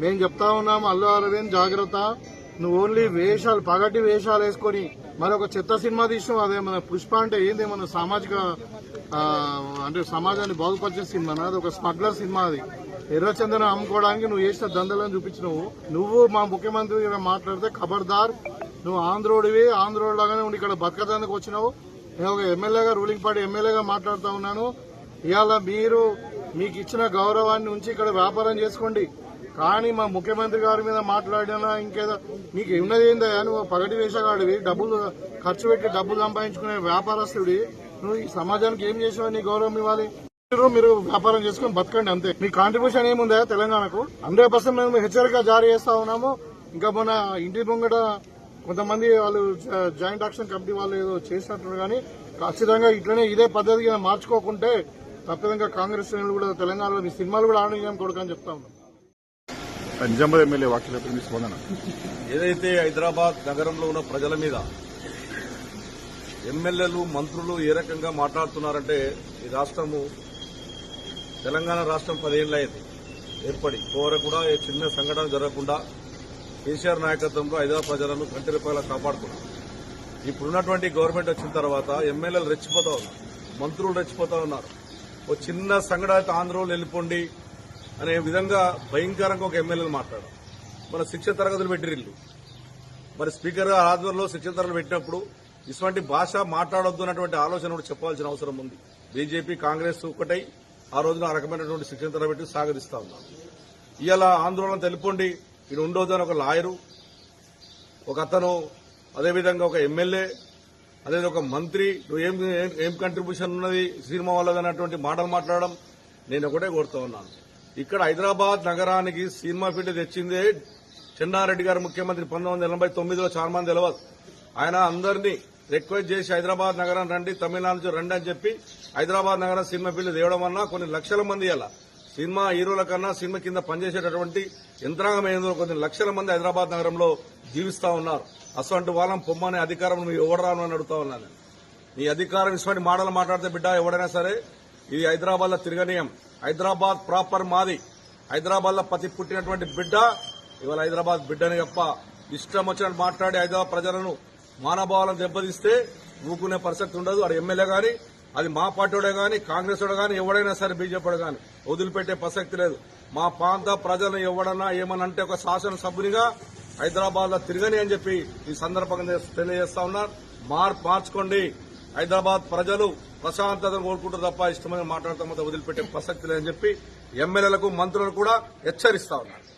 మేము చెప్తా ఉన్నాం అల్లు అరవింద్ జాగ్రత్త. నువ్వు ఓన్లీ వేషాలు పగటి వేషాలు వేసుకొని మరి ఒక చెత్త సినిమా తీసినావు అదే మన పుష్ప అంటే ఏంది? మన సామాజిక అంటే సమాజాన్ని బాగుపరిచే సినిమా అది ఒక స్మగ్లర్ సినిమా అది. ఎర్రచందన అమ్ముకోవడానికి నువ్వు చేసిన దందలను చూపించినవు. నువ్వు మా ముఖ్యమంత్రి మాట్లాడితే ఖబర్దార్. నువ్వు ఆంధ్రోడివి ఆంధ్రోడ్ లాగానే ఉండి ఇక్కడ బతకదానికి వచ్చినావు. నేను ఒక ఎమ్మెల్యేగా రూలింగ్ పార్టీ ఎమ్మెల్యేగా మాట్లాడుతూ ఉన్నాను. ఇవాళ మీరు మీకు ఇచ్చిన గౌరవాన్ని ఉంచి ఇక్కడ వ్యాపారం చేసుకోండి. కానీ మా ముఖ్యమంత్రి గారి మీద మాట్లాడినా ఇంకేదో నీకు ఉన్నది నువ్వు పగటి వేషగాడివి డబ్బులు ఖర్చు పెట్టి డబ్బులు సంపాదించుకునే వ్యాపారస్తుడి. నువ్వు ఈ సమాజానికి ఏం చేసావు? నీ గౌరవం ఇవ్వాలి. మీరు వ్యాపారం చేసుకుని బతకండి అంతే. మీ కాంట్రిబ్యూషన్ ఏముందా తెలంగాణకు? హండ్రెడ్ పర్సెంట్ మేము హెచ్చరిక జారీ చేస్తా ఉన్నాము. ఇంకా మన ఇంటి ముంగట కొంతమంది వాళ్ళు జాయింట్ యాక్షన్ కమిటీ వాళ్ళు ఏదో చేసినట్టు కానీ ఖచ్చితంగా ఇట్లనే ఇదే పద్ధతిగా మార్చుకోకుంటే తప్పదంగా కాంగ్రెస్ శ్రేణులు కూడా తెలంగాణలో మీ సినిమాలు కూడా ఆడని కొడుకని చెప్తా ఉన్నాం. నిజామాబాద్ ఎమ్మెల్యే వ్యాఖ్యలపై మీ స్పందన? ఏదైతే హైదరాబాద్ నగరంలో ఉన్న ప్రజల మీద ఎమ్మెల్యేలు మంత్రులు ఏ రకంగా మాట్లాడుతున్నారంటే ఈ రాష్ట్రము తెలంగాణ రాష్ట్రం పదేళ్ళయింది ఏర్పడి కోర కూడా ఏ చిన్న సంఘటన జరగకుండా కేసీఆర్ నాయకత్వంలో హైదరాబాద్ ప్రజలను కంటి రూపాయల కాపాడుకున్నారు ఇప్పుడున్నటువంటి గవర్నమెంట్ వచ్చిన తర్వాత ఎమ్మెల్యేలు రెచ్చిపోతా ఉన్నారు మంత్రులు రెచ్చిపోతా ఉన్నారు. ఓ చిన్న సంఘటన ఆంధ్రలో వెళ్ళిపోండి అనే విధంగా భయంకరంగా ఒక ఎమ్మెల్యేలు మాట్లాడారు మన శిక్ష తరగతులు పెట్టిరిల్లు మరి స్పీకర్ గారు ఆధ్వర్యంలో శిక్షణ తరగతులు పెట్టినప్పుడు ఇటువంటి భాష మాట్లాడొద్దు అన్నటువంటి ఆలోచన కూడా చెప్పాల్సిన అవసరం ఉంది. బీజేపీ కాంగ్రెస్ ఒకటై ఆ రోజున ఆ రకమైనటువంటి శిక్షణ తరబెట్టి పెట్టి సాగరిస్తా ఉన్నాం. ఇలా ఆందోళన తెలుపండి ఇది ఉండొద్దు ఒక లాయరు ఒక అతను అదేవిధంగా ఒక ఎమ్మెల్యే అదే ఒక మంత్రి నువ్వు ఏం ఏం- కంట్రిబ్యూషన్ ఉన్నది సినిమా వాళ్ళది అన్నటువంటి మాటలు మాట్లాడడం నేను ఒకటే కోరుతా ఉన్నాను. ఇక్కడ హైదరాబాద్ నగరానికి సినిమా ఫీల్డ్ తెచ్చిందే చెన్నారెడ్డి గారు ముఖ్యమంత్రి పంతొమ్మిది వందల ఎనభై తొమ్మిదిలో చాలా మంది తెలియదు ఆయన అందరినీ రిక్వెస్ట్ చేసి హైదరాబాద్ నగరం రండి తమిళనాడు నుంచి రండి అని చెప్పి హైదరాబాద్ నగరం సినిమా ఫీల్డ్ తేవడం వల్ల కొన్ని లక్షల మంది ఇలా సినిమా హీరోల కన్నా సినిమా కింద పనిచేసేటటువంటి యంత్రాంగం ఏందో కొన్ని లక్షల మంది హైదరాబాద్ నగరంలో జీవిస్తా ఉన్నారు. అసలు వాళ్ళం పొమ్మనే అధికారం నువ్వు ఎవడరాను అని అడుగుతా ఉన్నాను. నీ అధికారం ఇటువంటి మాటలు మాట్లాడితే బిడ్డ ఎవడైనా సరే ఇది హైదరాబాద్లో తిరగనీయం. హైదరాబాద్ ప్రాపర్ మాది. హైదరాబాద్లో పతి పుట్టినటువంటి బిడ్డ ఇవాళ హైదరాబాద్ బిడ్డని తప్ప ఇష్టం వచ్చినట్టు మాట్లాడి హైదరాబాద్ ప్రజలను మానభావాలను దెబ్బతీస్తే ఊకునే పరిస్థితి ఉండదు. అక్కడ ఎమ్మెల్యే గాని అది మా పార్టీడే కానీ కాంగ్రెస్ కానీ ఎవడైనా సరే బీజేపీ కానీ వదిలిపెట్టే ప్రసక్తి లేదు. మా ప్రాంత ప్రజలను ఎవడన్నా ఏమనంటే ఒక శాసనసభ్యునిగా హైదరాబాద్లో తిరగని అని చెప్పి ఈ సందర్భంగా తెలియజేస్తా ఉన్నారు. మార్ మార్చుకోండి. హైదరాబాద్ ప్రజలు ప్రశాంతతను కోరుకుంటారు తప్ప ఇష్టమైన మాట్లాడతాం వదిలిపెట్టే ప్రసక్తి లేదని చెప్పి ఎమ్మెల్యేలకు మంత్రులకు కూడా హెచ్చరిస్తా ఉన్నారు.